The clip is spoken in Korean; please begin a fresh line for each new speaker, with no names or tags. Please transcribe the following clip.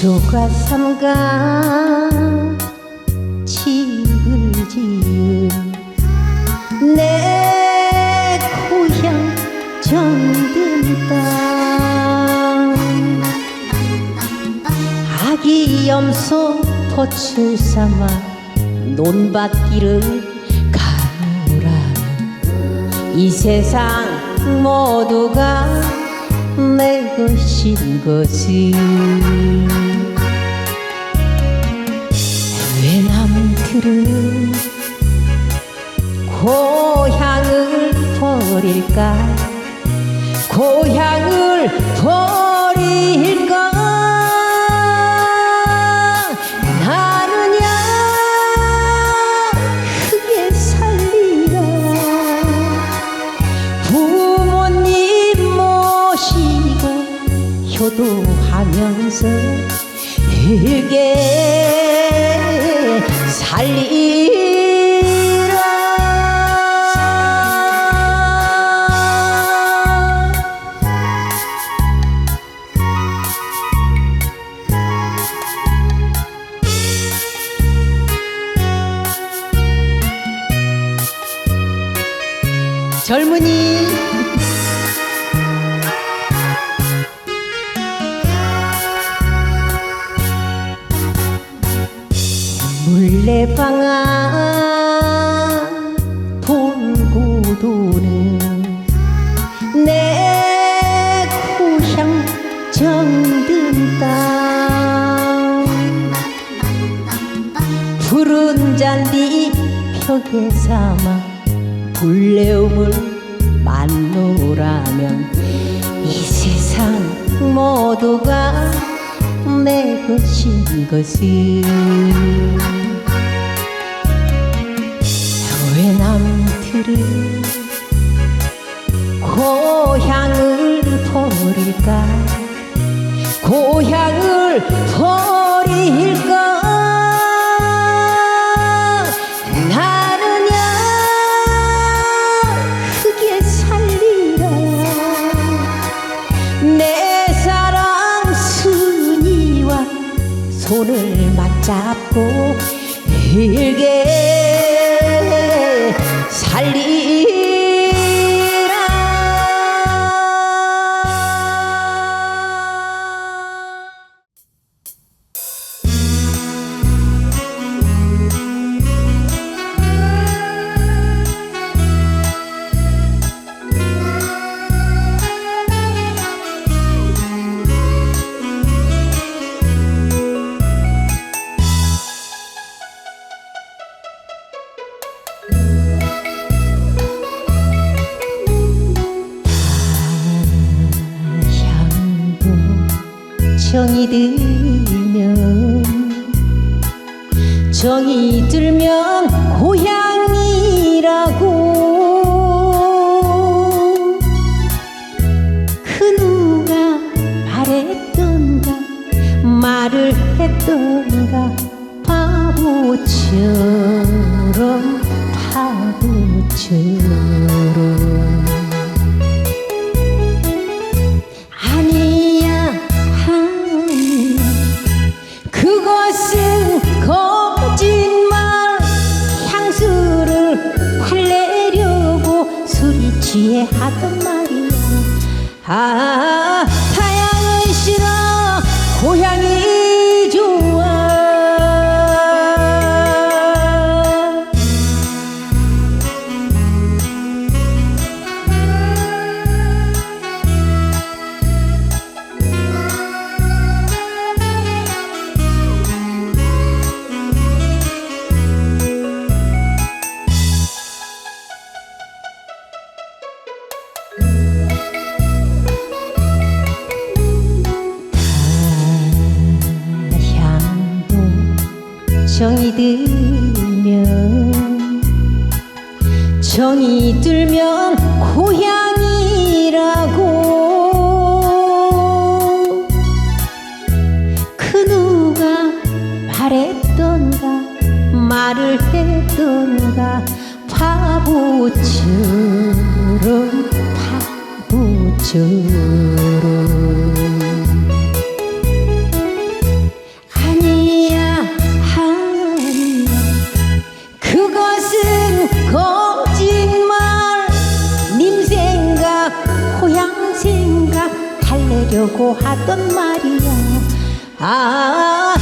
조가 삼가 집을 지은 내 고향 정든 땅. 아기 염소 덫을 삼아 논밭길을 가노라는 이 세상 모두가 내 것인 것을 남들은 고향을 버릴까? 고향을 버릴까? 나는야 크게 살리라. 부모님 모시고 효도하면서 길게 살리라. 젊은이 물레방아 돌고 도는 내 고향 정든 땅. 푸른 잔디 벽에 삼아 불레움을 만노라면 이 세상 모두가 내 것인 것을 고향을 버릴까? 나는야 크게 살리라. 내 사랑 순이와 손을 맞잡고 길게 정이 들면 정이 들면 고향이라고. 그 누가 말했던가 말을 했던가 바보처럼 바보처럼 하던 말이야 아 정이 들면 정이 들면 고향이라고. 그 누가 말했던가 말을 했던가 바보처럼 바보처럼 보려고 하던 말이야. 아